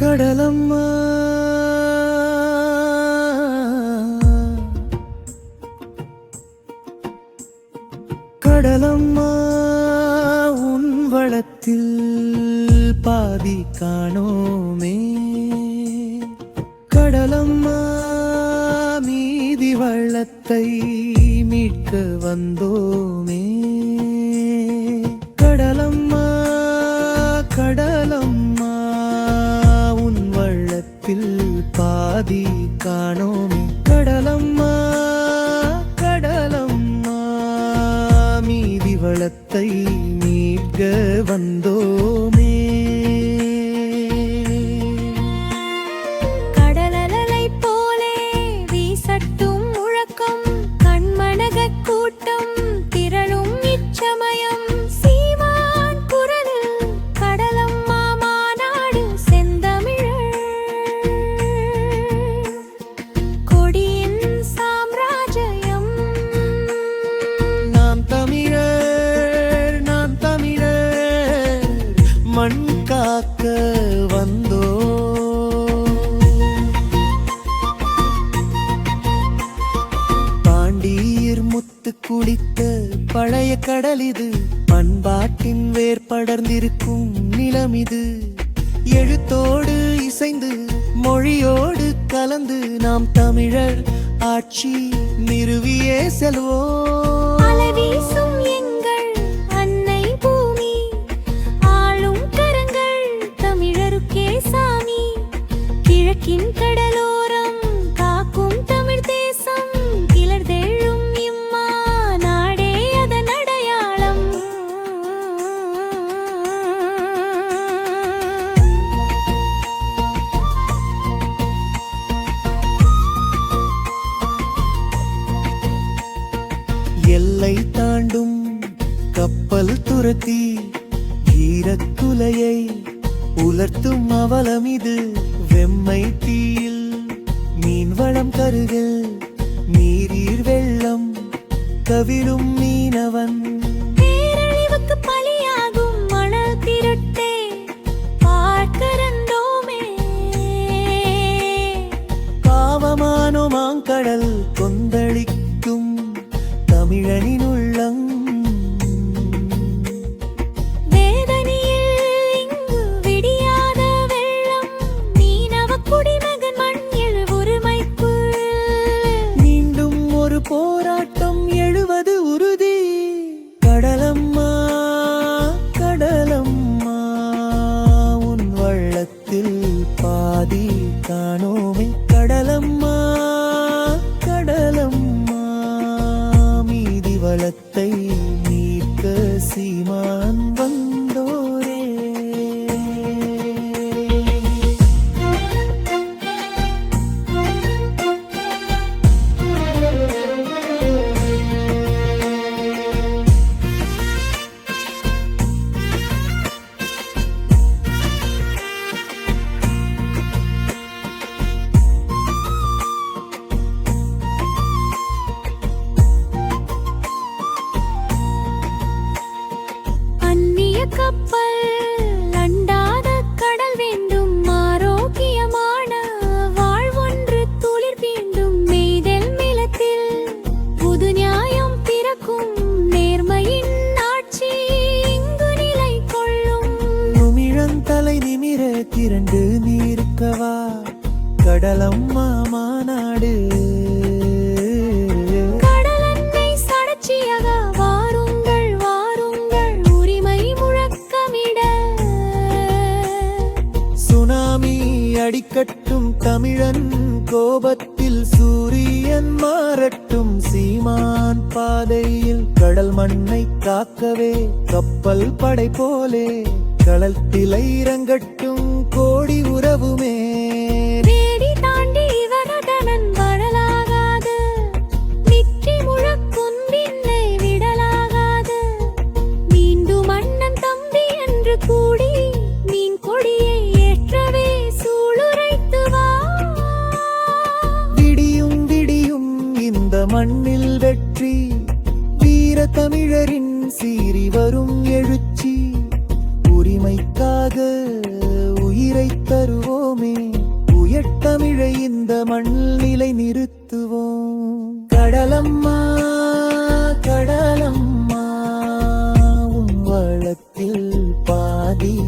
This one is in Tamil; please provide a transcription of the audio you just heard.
கடலம்மா. கடலம்மா உன் வளத்தில் பாதி காணோமே. கடலம்மா மீதி வள்ளத்தை மீட்க வந்தோமே. கடலம்மா வளத்தை மீட்க வந்தோமே. மண் காக்க வந்தோ? பாண்டியர் முத்து குளித்த பழைய கடல் இது. பண்பாட்டின் வேர் படர்ந்திருக்கும் நிலம் இது. எழுத்தோடு இசைந்து மொழியோடு கலந்து நாம் தமிழர் ஆட்சி நிறுவியே செல்வோம். உலர்த்தும் அவலம் இது வெம்மை தீயில். மீன்வளம் கருகில் நீரீர் வெள்ளம் கவிழும் மீனவன். பேரழிவுக்கு பலியாகும் மணல் திருட்டே பார்க்கிறந்தோமே. பாவமானோ மாங்கடல் கொந்தளிக்கும் தமிழனின் மீதி திரண்டு நீருக்கவா? கடலம்மா மாநாடு. அடிக்கட்டும் தமிழன் கோபத்தில் சூரியன் மாறட்டும். சீமான் பாதையில் கடல் மண்ணை காக்கவே கப்பல் படை போலே. களத்தில் இறங்கட்டும் கோடி உறவுமே. கூடி மீன் கொடியை ஏற்றவே சூளுரைத்து வா. விடியும் விடியும் இந்த மண்ணில் வெற்றி. வீர தமிழரின் சீறி வரும் எழுச்சி. உரிமைக்காக உயிரை தருவோமே. உயர்த்தமிழை இந்த மண்ணிலை நிறுத்துவோம். கடலம்மா கடலம்மா உன் வளத்தில் பாதி